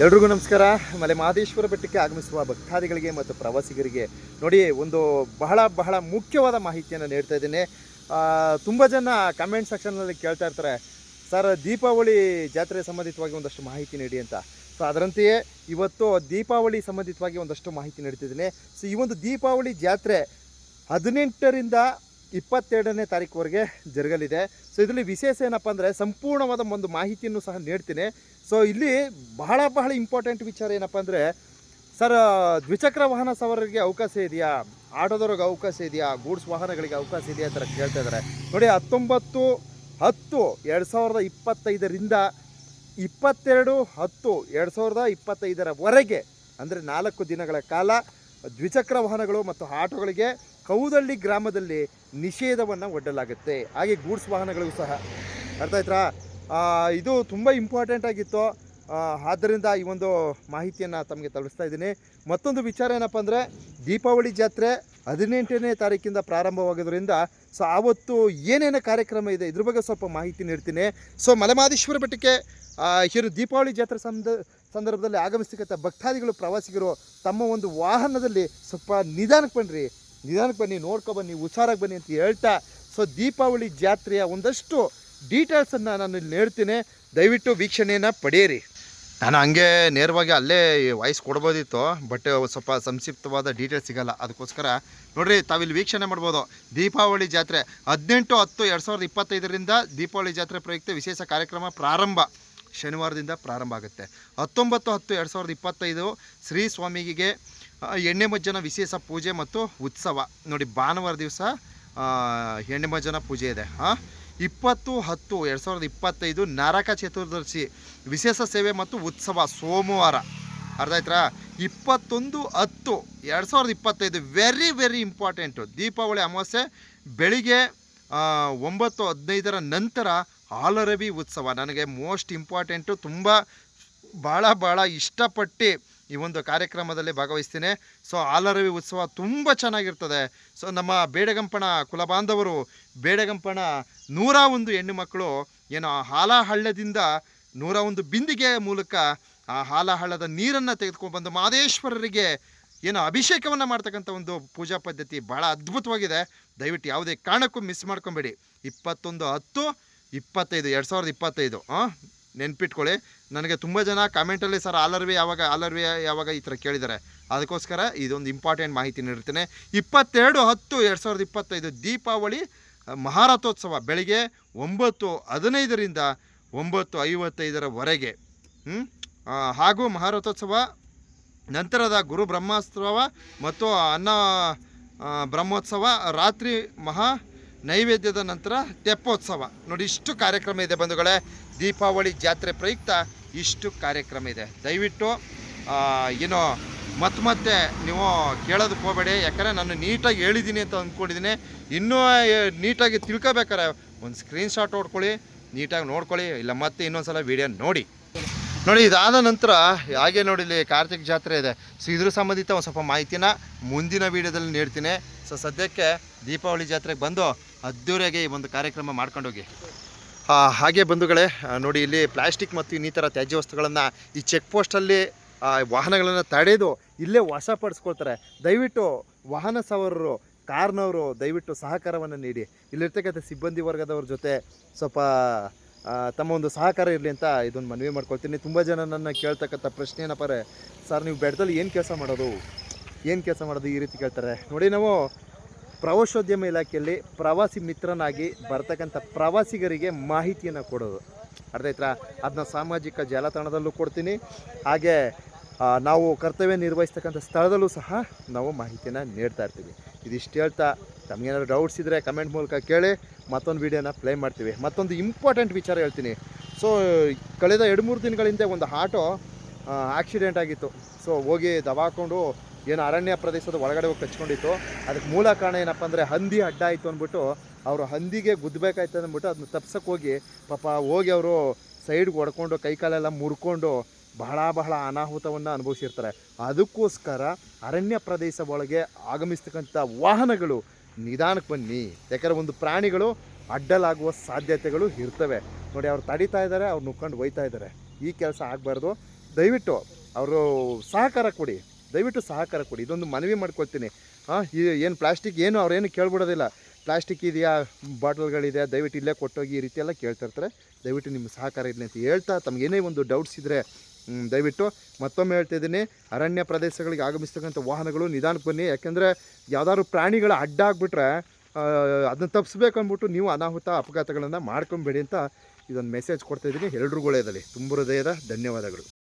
ಎಲ್ರಿಗೂ ನಮಸ್ಕಾರ. ಮಲೆ ಮಹದೇಶ್ವರ ಬೆಟ್ಟಕ್ಕೆ ಆಗಮಿಸುವ ಭಕ್ತಾದಿಗಳಿಗೆ ಮತ್ತು ಪ್ರವಾಸಿಗರಿಗೆ ನೋಡಿ ಒಂದು ಬಹಳ ಬಹಳ ಮುಖ್ಯವಾದ ಮಾಹಿತಿಯನ್ನು ನೀಡ್ತಾ ಇದ್ದೀನಿ. ತುಂಬ ಜನ ಕಮೆಂಟ್ ಸೆಕ್ಷನ್ನಲ್ಲಿ ಕೇಳ್ತಾ ಇರ್ತಾರೆ. ಸರ್, ದೀಪಾವಳಿ ಜಾತ್ರೆ ಸಂಬಂಧಿತವಾಗಿ ಒಂದಷ್ಟು ಮಾಹಿತಿ ನೀಡಿ ಅಂತ. ಸೊ ಅದರಂತೆಯೇ ಇವತ್ತು ದೀಪಾವಳಿ ಸಂಬಂಧಿತವಾಗಿ ಒಂದಷ್ಟು ಮಾಹಿತಿ ನೀಡ್ತಿದ್ದೀನಿ. ಸೊ ಈ ಒಂದು ದೀಪಾವಳಿ ಜಾತ್ರೆ ಹದಿನೆಂಟರಿಂದ ಇಪ್ಪತ್ತೆರಡನೇ ತಾರೀಕುವರೆಗೆ ಜರುಗಲಿದೆ. ಸೊ ಇದರಲ್ಲಿ ವಿಶೇಷ ಏನಪ್ಪ ಅಂದರೆ ಸಂಪೂರ್ಣವಾದ ಒಂದು ಮಾಹಿತಿಯನ್ನು ಸಹ ನೀಡ್ತೀನಿ. ಸೊ ಇಲ್ಲಿ ಬಹಳ ಬಹಳ ಇಂಪಾರ್ಟೆಂಟ್ ವಿಚಾರ ಏನಪ್ಪ ಅಂದರೆ, ಸರ್, ದ್ವಿಚಕ್ರ ವಾಹನ ಸವಾರರಿಗೆ ಅವಕಾಶ ಇದೆಯಾ? ಆಟೋದವ್ರಿಗೆ ಅವಕಾಶ ಇದೆಯಾ? ಗೂಡ್ಸ್ ವಾಹನಗಳಿಗೆ ಅವಕಾಶ ಇದೆಯಾ ಅಂತ ಕೇಳ್ತಾ ಇದ್ದಾರೆ. ನೋಡಿ, ಹತ್ತೊಂಬತ್ತು, ಹತ್ತು, ಎರಡು ಸಾವಿರದ ಇಪ್ಪತ್ತೈದರಿಂದ ಇಪ್ಪತ್ತೆರಡು, ಹತ್ತು, ಎರಡು ಸಾವಿರದ ಇಪ್ಪತ್ತೈದರವರೆಗೆ, ಅಂದರೆ ನಾಲ್ಕು ದಿನಗಳ ಕಾಲ ದ್ವಿಚಕ್ರ ವಾಹನಗಳು ಮತ್ತು ಆಟೋಗಳಿಗೆ ಕೌದಳ್ಳಿ ಗ್ರಾಮದಲ್ಲಿ ನಿಷೇಧವನ್ನು ಒಡ್ಡಲಾಗುತ್ತೆ. ಹಾಗೆ ಗೂಡ್ಸ್ ವಾಹನಗಳಿಗೂ ಸಹ. ಅರ್ಥ ಆಯ್ತಾ? ಇದು ತುಂಬ ಇಂಪಾರ್ಟೆಂಟ್ ಆಗಿತ್ತು. ಆದ್ದರಿಂದ ಈ ಒಂದು ಮಾಹಿತಿಯನ್ನು ತಮಗೆ ತಲುಪಿಸ್ತಾ ಇದ್ದೀನಿ. ಮತ್ತೊಂದು ವಿಚಾರ ಏನಪ್ಪ ಅಂದರೆ, ದೀಪಾವಳಿ ಜಾತ್ರೆ ಹದಿನೆಂಟನೇ ತಾರೀಕಿಂದ ಪ್ರಾರಂಭವಾಗೋದ್ರಿಂದ ಸೊ, ಆವತ್ತು ಏನೇನು ಕಾರ್ಯಕ್ರಮ ಇದೆ? ಇದ್ರ ಬಗ್ಗೆ ಸ್ವಲ್ಪ ಮಾಹಿತಿ ನೀಡ್ತೀನಿ. ಸೊ, ಮಲೆಮಾದೇಶ್ವರ ಬೆಟ್ಟಕ್ಕೆ ಹಿರು ದೀಪಾವಳಿ ಜಾತ್ರೆ ಸಂದ ಸಂದರ್ಭದಲ್ಲಿ ಆಗಮಿಸ್ತಕ್ಕಂಥ ಭಕ್ತಾದಿಗಳು, ಪ್ರವಾಸಿಗರು ತಮ್ಮ ಒಂದು ವಾಹನದಲ್ಲಿ ಸ್ವಲ್ಪ ನಿಧಾನಕ್ಕೆ ಬನ್ನಿರಿ. ನಿಧಾನಕ್ಕೆ ಬನ್ನಿ, ನೋಡ್ಕೊ ಬನ್ನಿ, ಹುಷಾರಾಗಿ ಬನ್ನಿ ಅಂತ ಹೇಳ್ತಾ, ಸೊ ದೀಪಾವಳಿ ಜಾತ್ರೆಯ ಒಂದಷ್ಟು ಡೀಟೇಲ್ಸನ್ನು ನಾನು ಇಲ್ಲಿ ನೀಡ್ತೀನಿ ದಯವಿಟ್ಟು ವೀಕ್ಷಣೆಯನ್ನು ಪಡೆಯಿರಿ. ನಾನು ಹಂಗೆ ನೇರವಾಗಿ ಅಲ್ಲೇ ವಾಯ್ಸ್ ಕೊಡ್ಬೋದಿತ್ತು, ಬಟ್ ಸ್ವಲ್ಪ ಸಂಕ್ಷಿಪ್ತವಾದ ಡೀಟೇಲ್ಸ್ ಸಿಗಲ್ಲ. ಅದಕ್ಕೋಸ್ಕರ ನೋಡಿರಿ, ತಾವಿಲ್ಲಿ ವೀಕ್ಷಣೆ ಮಾಡ್ಬೋದು. ದೀಪಾವಳಿ ಜಾತ್ರೆ ಹದಿನೆಂಟು ಹತ್ತು ಎರಡು ಸಾವಿರದ ಇಪ್ಪತ್ತೈದರಿಂದ ದೀಪಾವಳಿ ಜಾತ್ರೆ ಪ್ರಯುಕ್ತ ವಿಶೇಷ ಕಾರ್ಯಕ್ರಮ ಪ್ರಾರಂಭ. ಶನಿವಾರದಿಂದ ಪ್ರಾರಂಭ ಆಗುತ್ತೆ. ಹತ್ತೊಂಬತ್ತು ಹತ್ತು ಎರಡು ಸಾವಿರದ ಇಪ್ಪತ್ತೈದು ಶ್ರೀ ಸ್ವಾಮಿಗೆ ಎಣ್ಣೆ ಮಜ್ಜನ ವಿಶೇಷ ಪೂಜೆ ಮತ್ತು ಉತ್ಸವ. ನೋಡಿ, ಭಾನುವಾರ ದಿವಸ ಎಣ್ಣೆ ಮಜ್ಜನ ಪೂಜೆ ಇದೆ. ಹಾಂ ಇಪ್ಪತ್ತು ಹತ್ತು ಎರಡು ಸಾವಿರದ ಇಪ್ಪತ್ತೈದು ನರಕ ಚತುರ್ದಶಿ ವಿಶೇಷ ಸೇವೆ ಮತ್ತು ಉತ್ಸವ ಸೋಮವಾರ. ಅರ್ಥ ಆಯ್ತಾ ಇಪ್ಪತ್ತೊಂದು ಹತ್ತು ಎರಡು ಸಾವಿರದ ಇಪ್ಪತ್ತೈದು ವೆರಿ ವೆರಿ ಇಂಪಾರ್ಟೆಂಟು ದೀಪಾವಳಿ ಅಮಾವಾಸ್ಯೆ ಬೆಳಿಗ್ಗೆ ಒಂಬತ್ತು ಹದಿನೈದರ ನಂತರ ಹಾಲರವಿ ಉತ್ಸವ ನನಗೆ ಮೋಸ್ಟ್ ಇಂಪಾರ್ಟೆಂಟು, ತುಂಬ ಭಾಳ ಭಾಳ ಇಷ್ಟಪಟ್ಟು ಈ ಒಂದು ಕಾರ್ಯಕ್ರಮದಲ್ಲಿ ಭಾಗವಹಿಸ್ತೀನಿ. ಸೊ ಆಲರವಿ ಉತ್ಸವ ತುಂಬ ಚೆನ್ನಾಗಿರ್ತದೆ. ಸೊ, ನಮ್ಮ ಬೇಡಗಂಪಣ ಕುಲಬಾಂಧವರು, ಬೇಡಗಂಪಣ ನೂರ ಒಂದು ಹೆಣ್ಣು ಮಕ್ಕಳು ಏನು ಆ ಹಾಲಹಳ್ಳದಿಂದ ನೂರ ಒಂದು ಬಿಂದಿಗೆ ಮೂಲಕ ಆ ಹಾಲಹಳ್ಳದ ನೀರನ್ನು ತೆಗೆದುಕೊಂಡು ಬಂದು ಮಹದೇಶ್ವರರಿಗೆ ಏನು ಅಭಿಷೇಕವನ್ನು ಮಾಡ್ತಕ್ಕಂಥ ಒಂದು ಪೂಜಾ ಪದ್ಧತಿ ಭಾಳ ಅದ್ಭುತವಾಗಿದೆ. ದಯವಿಟ್ಟು ಯಾವುದೇ ಕಾರಣಕ್ಕೂ ಮಿಸ್ ಮಾಡ್ಕೊಬೇಡಿ. ಇಪ್ಪತ್ತೊಂದು ಹತ್ತು ಇಪ್ಪತ್ತೈದು, ಎರಡು ಸಾವಿರದ ಇಪ್ಪತ್ತೈದು. ಹಾಂ ನೆನ್ಪಿಟ್ಕೊಳ್ಳಿ. ನನಗೆ ತುಂಬ ಜನ ಕಾಮೆಂಟಲ್ಲಿ ಸರ್ ಆಲರ್ವಿ ಯಾವಾಗ ಆಲರ್ವಿ ಯಾವಾಗ ಈ ಥರ ಕೇಳಿದ್ದಾರೆ. ಅದಕ್ಕೋಸ್ಕರ ಇದೊಂದು ಇಂಪಾರ್ಟೆಂಟ್ ಮಾಹಿತಿ ನೀಡ್ತೇನೆ ಇಪ್ಪತ್ತೆರಡು ಹತ್ತು, ಎರಡು ಸಾವಿರದ ಇಪ್ಪತ್ತೈದು ದೀಪಾವಳಿ ಮಹಾರಥೋತ್ಸವ ಬೆಳಿಗ್ಗೆ ಒಂಬತ್ತು ಹದಿನೈದರಿಂದ ಒಂಬತ್ತು ಐವತ್ತೈದರವರೆಗೆ? ಹಾಗೂ ಮಹಾರಥೋತ್ಸವ ನಂತರದ ಗುರು ಬ್ರಹ್ಮೋತ್ಸವ ಮತ್ತು ಅನ್ನ ಬ್ರಹ್ಮೋತ್ಸವ ರಾತ್ರಿ ಮಹಾ ನೈವೇದ್ಯದ ನಂತರ ತೆಪ್ಪೋತ್ಸವ. ನೋಡಿ, ಇಷ್ಟು ಕಾರ್ಯಕ್ರಮ ಇದೆ ಬಂಧುಗಳೇ. ದೀಪಾವಳಿ ಜಾತ್ರೆ ಪ್ರಯುಕ್ತ ಇಷ್ಟು ಕಾರ್ಯಕ್ರಮ ಇದೆ. ದಯವಿಟ್ಟು ಏನೋ ಮತ್ತೆ ಮತ್ತೆ ನೀವು ಕೇಳೋದಕ್ಕೆ ಹೋಗಬೇಡಿ. ಯಾಕಂದರೆ ನಾನು ನೀಟಾಗಿ ಹೇಳಿದ್ದೀನಿ ಅಂತ ಅಂದ್ಕೊಂಡಿದ್ದೀನಿ. ಇನ್ನೂ ನೀಟಾಗಿ ತಿಳ್ಕೊಬೇಕಾರೆ ಒಂದು ಸ್ಕ್ರೀನ್ಶಾಟ್ ಹೊಡ್ಕೊಳ್ಳಿ, ನೀಟಾಗಿ ನೋಡ್ಕೊಳ್ಳಿ, ಇಲ್ಲ ಮತ್ತೆ ಇನ್ನೊಂದು ಸಲ ವೀಡಿಯೋ ನೋಡಿ. ನೋಡಿ, ಇದಾದ ನಂತರ ಹಾಗೆ ನೋಡಿ ಇಲ್ಲಿ ಕಾರ್ತಿಕ್ ಜಾತ್ರೆ ಇದೆ. ಸೊ, ಇದ್ರ ಸಂಬಂಧಿತ ಒಂದು ಸ್ವಲ್ಪ ಮಾಹಿತಿನ ಮುಂದಿನ ವೀಡಿಯೋದಲ್ಲಿ ನೀಡ್ತೀನಿ. ಸೊ ಸದ್ಯಕ್ಕೆ ದೀಪಾವಳಿ ಜಾತ್ರೆಗೆ ಬಂದು ಅದ್ದೂರಿಯಾಗಿ ಈ ಒಂದು ಕಾರ್ಯಕ್ರಮ ಮಾಡ್ಕೊಂಡೋಗಿ. ಹಾಗೆ ಬಂಧುಗಳೇ ನೋಡಿ ಇಲ್ಲಿ ಪ್ಲಾಸ್ಟಿಕ್ ಮತ್ತು ಇನ್ನಿತರ ತ್ಯಾಜ್ಯ ವಸ್ತುಗಳನ್ನು ಈ ಚೆಕ್ ಪೋಸ್ಟಲ್ಲಿ ವಾಹನಗಳನ್ನು ತಡೆದು ಇಲ್ಲೇ ವಶಪಡಿಸ್ಕೊಳ್ತಾರೆ ದಯವಿಟ್ಟು ವಾಹನ ಸವಾರರು, ಕಾರ್ನವರು ದಯವಿಟ್ಟು ಸಹಕಾರವನ್ನು ನೀಡಿ. ಇಲ್ಲಿರ್ತಕ್ಕಂಥ ಸಿಬ್ಬಂದಿ ವರ್ಗದವ್ರ ಜೊತೆ ಸ್ವಲ್ಪ ತಮ್ಮ ಒಂದು ಸಹಕಾರ ಇರಲಿ ಅಂತ ಇದೊಂದು ಮನವಿ ಮಾಡ್ಕೊಳ್ತೀನಿ. ತುಂಬ ಜನ ನನ್ನ ಕೇಳ್ತಕ್ಕಂಥ ಪ್ರಶ್ನೆ ಏನಪ್ಪ ಸರ್, ನೀವು ಬೆಟ್ಟದಲ್ಲಿ ಏನು ಕೆಲಸ ಮಾಡೋದು? ಏನು ಕೆಲಸ ಮಾಡೋದು ಈ ರೀತಿ ಕೇಳ್ತಾರೆ? ನೋಡಿ ನಾವು ಪ್ರವಾಸೋದ್ಯಮ ಇಲಾಖೆಯಲ್ಲಿ ಪ್ರವಾಸಿ ಮಿತ್ರನಾಗಿ ಬರ್ತಕ್ಕಂಥ ಪ್ರವಾಸಿಗರಿಗೆ ಮಾಹಿತಿಯನ್ನು ಕೊಡೋದು. ಅರ್ಥ ಅದನ್ನ ಸಾಮಾಜಿಕ ಜಾಲತಾಣದಲ್ಲೂ ಕೊಡ್ತೀನಿ. ಹಾಗೆ ನಾವು ಕರ್ತವ್ಯ ನಿರ್ವಹಿಸ್ತಕ್ಕಂಥ ಸ್ಥಳದಲ್ಲೂ ಸಹ ನಾವು ಮಾಹಿತಿಯನ್ನು ನೀಡ್ತಾ ಇರ್ತೀವಿ. ಇದಿಷ್ಟು ಹೇಳ್ತಾ, ತಮಗೇನಾದ್ರು ಡೌಟ್ಸ್ ಇದ್ದರೆ ಕಮೆಂಟ್ ಮೂಲಕ ಕೇಳಿ, ಮತ್ತೊಂದು ವೀಡಿಯೋನ ಪ್ಲೇ ಮಾಡ್ತೀವಿ. ಮತ್ತೊಂದು ಇಂಪಾರ್ಟೆಂಟ್ ವಿಚಾರ ಹೇಳ್ತೀನಿ. ಸೊ ಕಳೆದ ಎರಡು ಮೂರು ದಿನಗಳ ಹಿಂದೆ ಒಂದು ಆಟೋ ಆಕ್ಸಿಡೆಂಟ್ ಆಗಿತ್ತು. ಸೊ ಹೋಗಿ ದವಾಕೊಂಡು ಏನು ಅರಣ್ಯ ಪ್ರದೇಶದ ಒಳಗಡೆ ಹೋಗಿ ಕಚ್ಕೊಂಡಿತ್ತು. ಅದಕ್ಕೆ ಮೂಲ ಕಾರಣ ಏನಪ್ಪ ಅಂದರೆ ಹಂದಿ ಅಡ್ಡ ಆಯಿತು ಅಂದ್ಬಿಟ್ಟು ಅವರು ಹಂದಿಗೆ ಗುದ್ದಬೇಕಾಯ್ತು ಅಂದ್ಬಿಟ್ಟು ಅದನ್ನ ತಪ್ಸಕ್ಕೆ ಹೋಗಿ ಪಾಪ ಹೋಗಿ ಅವರು ಸೈಡ್ಗೆ ಹೊಡ್ಕೊಂಡು ಕೈಕಾಲೆಲ್ಲ ಮುರ್ಕೊಂಡು ಬಹಳ ಬಹಳ ಅನಾಹುತವನ್ನು ಅನುಭವಿಸಿರ್ತಾರೆ. ಅದಕ್ಕೋಸ್ಕರ ಅರಣ್ಯ ಪ್ರದೇಶ ಒಳಗೆ ಆಗಮಿಸ್ತಕ್ಕಂಥ ವಾಹನಗಳು ನಿಧಾನಕ್ಕೆ ಬನ್ನಿ. ಯಾಕಂದರೆ ಒಂದು ಪ್ರಾಣಿಗಳು ಅಡ್ಡಲಾಗುವ ಸಾಧ್ಯತೆಗಳು ಇರ್ತವೆ. ನೋಡಿ, ಅವ್ರು ತಡಿತಾ ಇದ್ದಾರೆ, ಅವ್ರು ನುಕ್ಕೊಂಡು ಒಯ್ತಾ ಇದ್ದಾರೆ. ಈ ಕೆಲಸ ಆಗಬಾರ್ದು. ದಯವಿಟ್ಟು ಅವರು ಸಹಕಾರ ಕೊಡಿ. ದಯವಿಟ್ಟು ಸಹಕಾರ ಕೊಡಿ. ಇದೊಂದು ಮನವಿ ಮಾಡ್ಕೊಳ್ತೀನಿ. ಹಾಂ ಏನು ಪ್ಲಾಸ್ಟಿಕ್ ಏನು ಅವ್ರೇನು ಕೇಳ್ಬಿಡೋದಿಲ್ಲ. ಪ್ಲಾಸ್ಟಿಕ್ ಇದೆಯಾ? ಬಾಟಲ್ಗಳಿದೆ. ದಯವಿಟ್ಟು ಇಲ್ಲೇ ಕೊಟ್ಟೋಗಿ ಈ ರೀತಿ ಎಲ್ಲ ಕೇಳ್ತಾ ದಯವಿಟ್ಟು ನಿಮ್ಮ ಸಹಕಾರ ಇರಲಿ ಅಂತ ಹೇಳ್ತಾ ತಮಗೇನೇ ಒಂದು ಡೌಟ್ಸ್ ಇದ್ದರೆ ದಯವಿಟ್ಟು ಮತ್ತೊಮ್ಮೆ ಹೇಳ್ತಾ ಇದ್ದೀನಿ. ಅರಣ್ಯ ಪ್ರದೇಶಗಳಿಗೆ ಆಗಮಿಸ್ತಕ್ಕಂಥ ವಾಹನಗಳು ನಿಧಾನಕ್ಕೆ ಬನ್ನಿ. ಯಾಕೆಂದರೆ ಯಾವ್ದಾದ್ರು ಪ್ರಾಣಿಗಳ ಅಡ್ಡ ಆಗಿಬಿಟ್ರೆ ಅದನ್ನ ತಪ್ಪಿಸ್ಬೇಕು ಅಂದ್ಬಿಟ್ಟು ನೀವು ಅನಾಹುತ ಅಪಘಾತಗಳನ್ನು ಮಾಡ್ಕೊಂಬೇಡಿ ಅಂತ ಇದೊಂದು ಮೆಸೇಜ್ ಕೊಡ್ತಾ ಇದ್ದೀನಿ. ಎಲ್ರಿಗೂ ಒಳ್ಳೆಯದಲ್ಲಿ ತುಂಬ ಹೃದಯದ ಧನ್ಯವಾದಗಳು.